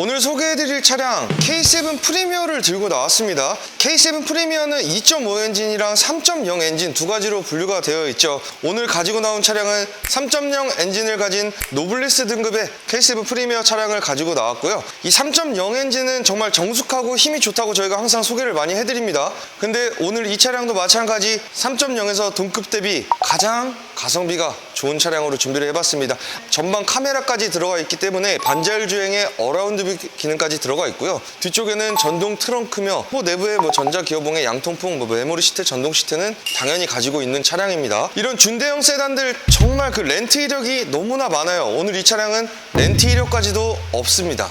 오늘 소개해드릴 차량 K7 프리미어를 들고 나왔습니다. K7 프리미어는 2.5 엔진이랑 3.0 엔진 두 가지로 분류가 되어 있죠. 오늘 가지고 나온 차량은 3.0 엔진을 가진 노블리스 등급의 K7 프리미어 차량을 가지고 나왔고요. 이 3.0 엔진은 정말 정숙하고 힘이 좋다고 저희가 항상 소개를 많이 해드립니다. 근데 오늘 이 차량도 마찬가지 3.0에서 동급 대비 가장 가성비가 좋은 차량으로 준비를 해봤습니다. 전방 카메라까지 들어가 있기 때문에 반자율 주행에 어라운드 뷰 기능까지 들어가 있고요. 뒤쪽에는 전동 트렁크며 뭐 내부에 뭐 전자 기어봉에 양통풍, 뭐 메모리 시트, 전동 시트는 당연히 가지고 있는 차량입니다. 이런 준대형 세단들 정말 그 렌트 이력이 너무나 많아요. 오늘 이 차량은 렌트 이력까지도 없습니다.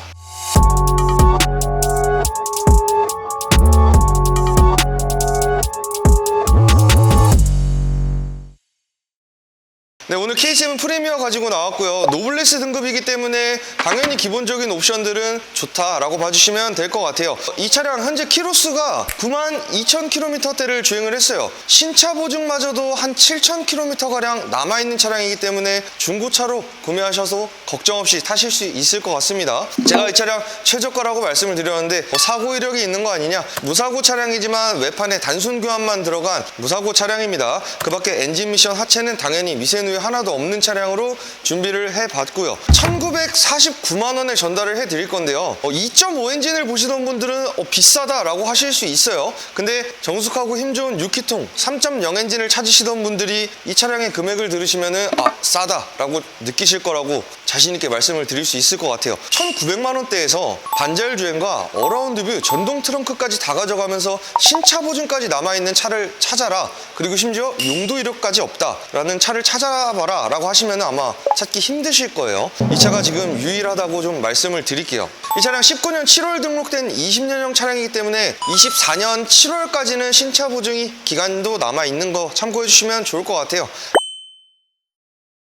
네, 오늘 K7 프리미어 가지고 나왔고요. 노블레스 등급이기 때문에 당연히 기본적인 옵션들은 좋다라고 봐주시면 될 것 같아요. 이 차량 현재 키로수가 9만 2천 킬로미터대를 주행을 했어요. 신차 보증마저도 한 7천 킬로미터가량 남아있는 차량이기 때문에 중고차로 구매하셔서 걱정 없이 타실 수 있을 것 같습니다. 제가 이 차량 최저가라고 말씀을 드렸는데 뭐 사고 이력이 있는 거 아니냐? 무사고 차량이지만 외판에 단순 교환만 들어간 무사고 차량입니다. 그 밖에 엔진 미션 하체는 당연히 미세누 이 하나도 없는 차량으로 준비를 해봤고요. 1949만 원에 전달을 해드릴 건데요. 2.5 엔진을 보시던 분들은 어, 비싸다라고 하실 수 있어요. 근데 정숙하고 힘 좋은 6기통 3.0 엔진을 찾으시던 분들이 이 차량의 금액을 들으시면은 아 싸다라고 느끼실 거라고 자신 있게 말씀을 드릴 수 있을 것 같아요. 1,900만 원대에서 반자율 주행과 어라운드 뷰, 전동 트렁크까지 다 가져가면서 신차 보증까지 남아 있는 차를 찾아라. 그리고 심지어 용도 이력까지 없다라는 차를 찾아봐라 라고 하시면 아마 찾기 힘드실 거예요. 이 차가 지금 유일하다고 좀 말씀을 드릴게요. 이 차량 19년 7월 등록된 20년형 차량이기 때문에 24년 7월까지는 신차 보증이 기간도 남아 있는 거 참고해 주시면 좋을 것 같아요.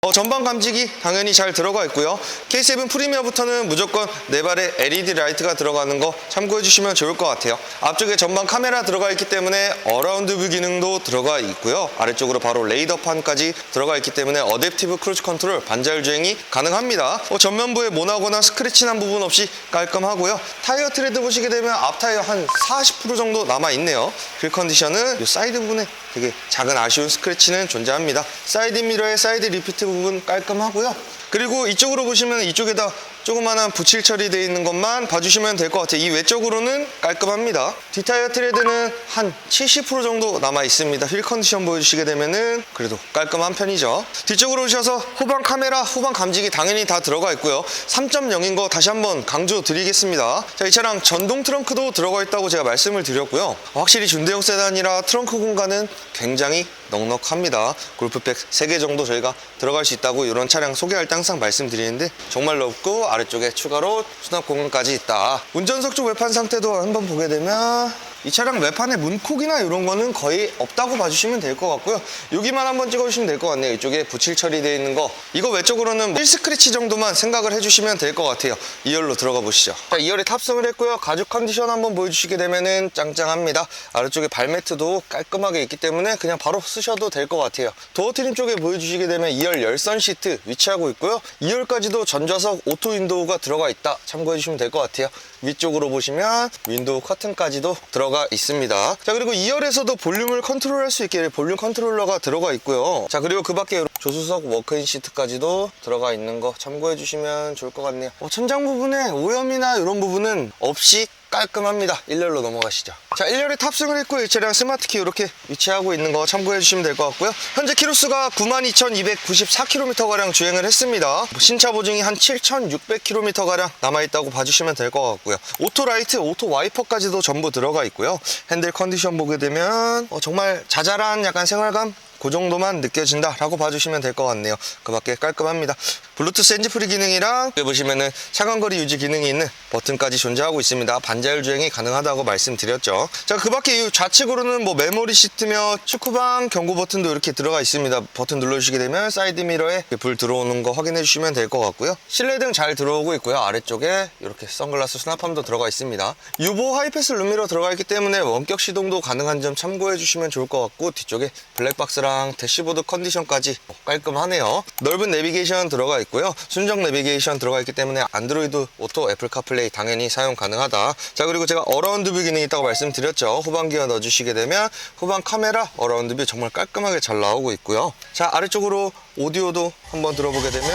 어, 전방 감지기 당연히 잘 들어가 있고요. K7 프리미어부터는 무조건 네 발에 LED 라이트가 들어가는 거 참고해 주시면 좋을 것 같아요. 앞쪽에 전방 카메라 들어가 있기 때문에 어라운드 뷰 기능도 들어가 있고요. 아래쪽으로 바로 레이더판까지 들어가 있기 때문에 어댑티브 크루즈 컨트롤 반자율 주행이 가능합니다. 어, 전면부에 모나거나 스크래치 난 부분 없이 깔끔하고요. 타이어 트레드 보시게 되면 앞 타이어 한 40% 정도 남아 있네요. 휠 컨디션은 이 사이드 부분에 되게 작은 아쉬운 스크래치는 존재합니다. 사이드 미러의 사이드 리피트 부분 깔끔하고요. 그리고 이쪽으로 보시면 이쪽에다 조그마한 붙일 처리되어 있는 것만 봐주시면 될 것 같아요. 이 외적으로는 깔끔합니다. 뒷타이어 트레드는 한 70% 정도 남아 있습니다. 휠 컨디션 보여주시게 되면은 그래도 깔끔한 편이죠. 뒤쪽으로 오셔서 후방 카메라, 후방 감지기 당연히 다 들어가 있고요. 3.0인 거 다시 한번 강조 드리겠습니다. 자, 이 차량 전동 트렁크도 들어가 있다고 제가 말씀을 드렸고요. 확실히 준대형 세단이라 트렁크 공간은 굉장히 넉넉합니다. 골프백 3개 정도 저희가 들어갈 수 있다고 이런 차량 소개할 때 항상 말씀드리는데 정말 넓고 아래쪽에 추가로 수납 공간까지 있다. 운전석 쪽 외판 상태도 한번 보게 되면 이 차량 외판에 문콕이나 이런 거는 거의 없다고 봐주시면 될 것 같고요. 여기만 한번 찍어주시면 될 것 같네요. 이쪽에 붙일 처리되어 있는 거. 이거 외적으로는 1 스크래치 정도만 생각을 해주시면 될 것 같아요. 2열로 들어가 보시죠. 자, 2열에 탑승을 했고요. 가죽 컨디션 한번 보여주시게 되면은 짱짱합니다. 아래쪽에 발매트도 깔끔하게 있기 때문에 그냥 바로 쓰셔도 될 것 같아요. 도어 트림 쪽에 보여주시게 되면 2열 열선 시트 위치하고 있고요. 2열까지도 전좌석 오토 윈도우가 들어가 있다. 참고해 주시면 될 것 같아요. 위쪽으로 보시면 윈도우 커튼까지도 들어가 있습니다. 자 그리고 2열에서도 볼륨을 컨트롤할 수 있게 볼륨 컨트롤러가 들어가 있고요. 자 그리고 그 밖에 조수석 워크인 시트까지도 들어가 있는 거 참고해 주시면 좋을 것 같네요. 어, 천장 부분에 오염이나 이런 부분은 없이 깔끔합니다. 1열로 넘어가시죠. 자, 1열에 탑승을 했고요. 이 차량 스마트키 이렇게 위치하고 있는 거 참고해 주시면 될 것 같고요. 현재 키로수가 92,294km가량 주행을 했습니다. 신차 보증이 한 7,600km가량 남아있다고 봐주시면 될 것 같고요. 오토 라이트, 오토 와이퍼까지도 전부 들어가 있고요. 핸들 컨디션 보게 되면 어, 정말 자잘한 약간 생활감 그 정도만 느껴진다라고 봐주시면 될 것 같네요. 그 밖에 깔끔합니다. 블루투스 핸즈프리 기능이랑 보시면은 차간거리 유지 기능이 있는 버튼까지 존재하고 있습니다. 반자율 주행이 가능하다고 말씀드렸죠. 자, 그 밖에 이 좌측으로는 뭐 메모리 시트며 축구방 경고 버튼도 이렇게 들어가 있습니다. 버튼 눌러주시게 되면 사이드 미러에 불 들어오는 거 확인해 주시면 될 것 같고요. 실내등 잘 들어오고 있고요. 아래쪽에 이렇게 선글라스 수납함도 들어가 있습니다. 유보 하이패스 룸미러 들어가 있기 때문에 원격 시동도 가능한 점 참고해 주시면 좋을 것 같고 뒤쪽에 블랙박스랑 대시보드 컨디션까지 깔끔하네요. 넓은 내비게이션 들어가 있고 있고요. 순정 내비게이션 들어가 있기 때문에 안드로이드 오토, 애플 카플레이 당연히 사용 가능하다. 자 그리고 제가 어라운드 뷰 기능이 있다고 말씀드렸죠. 후방 기어 넣어주시게 되면 후방 카메라 어라운드 뷰 정말 깔끔하게 잘 나오고 있고요. 자 아래쪽으로 오디오도 한번 들어보게 되면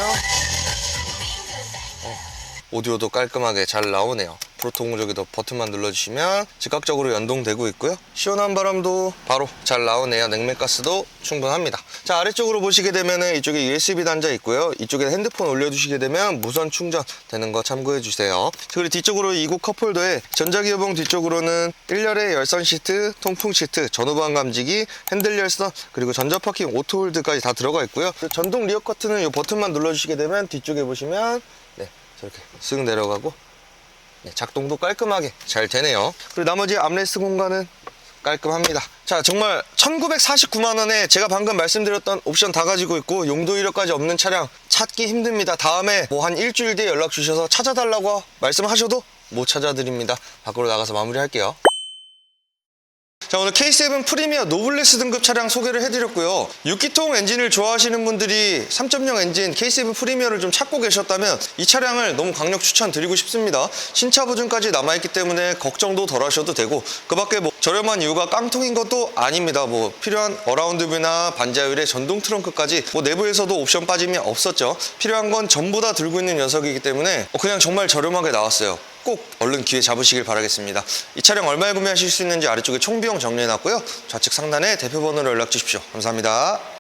오디오도 깔끔하게 잘 나오네요. 프로토 공조기도 버튼만 눌러주시면 즉각적으로 연동되고 있고요. 시원한 바람도 바로 잘 나오네요. 냉매가스도 충분합니다. 자 아래쪽으로 보시게 되면 이쪽에 USB 단자 있고요. 이쪽에 핸드폰 올려두시게 되면 무선 충전 되는 거 참고해 주세요. 그리고 뒤쪽으로 이국 컵홀더에 전자기어봉 뒤쪽으로는 1열의 열선 시트, 통풍 시트, 전후방 감지기, 핸들 열선 그리고 전자 파킹 오토홀드까지 다 들어가 있고요. 전동 리어 커튼은 이 버튼만 눌러주시게 되면 뒤쪽에 보시면 네, 저렇게 쓱 내려가고 네, 작동도 깔끔하게 잘 되네요. 그리고 나머지 암레스트 공간은 깔끔합니다. 자, 정말 1949만 원에 제가 방금 말씀드렸던 옵션 다 가지고 있고 용도 이력까지 없는 차량 찾기 힘듭니다. 다음에 뭐 한 일주일 뒤에 연락 주셔서 찾아달라고 말씀하셔도 못 찾아드립니다. 밖으로 나가서 마무리할게요. 자 오늘 K7 프리미어 노블레스 등급 차량 소개를 해드렸고요. 6기통 엔진을 좋아하시는 분들이 3.0 엔진 K7 프리미어를 좀 찾고 계셨다면 이 차량을 너무 강력 추천드리고 싶습니다. 신차 보증까지 남아있기 때문에 걱정도 덜 하셔도 되고 그 밖에 뭐 저렴한 이유가 깡통인 것도 아닙니다. 뭐 필요한 어라운드 뷰나 반자율의 전동 트렁크까지 뭐 내부에서도 옵션 빠짐이 없었죠. 필요한 건 전부 다 들고 있는 녀석이기 때문에 어, 그냥 정말 저렴하게 나왔어요 꼭 얼른 기회 잡으시길 바라겠습니다. 이 차량 얼마에 구매하실 수 있는지 아래쪽에 총비용 정리해놨고요. 좌측 상단에 대표 번호로 연락 주십시오. 감사합니다.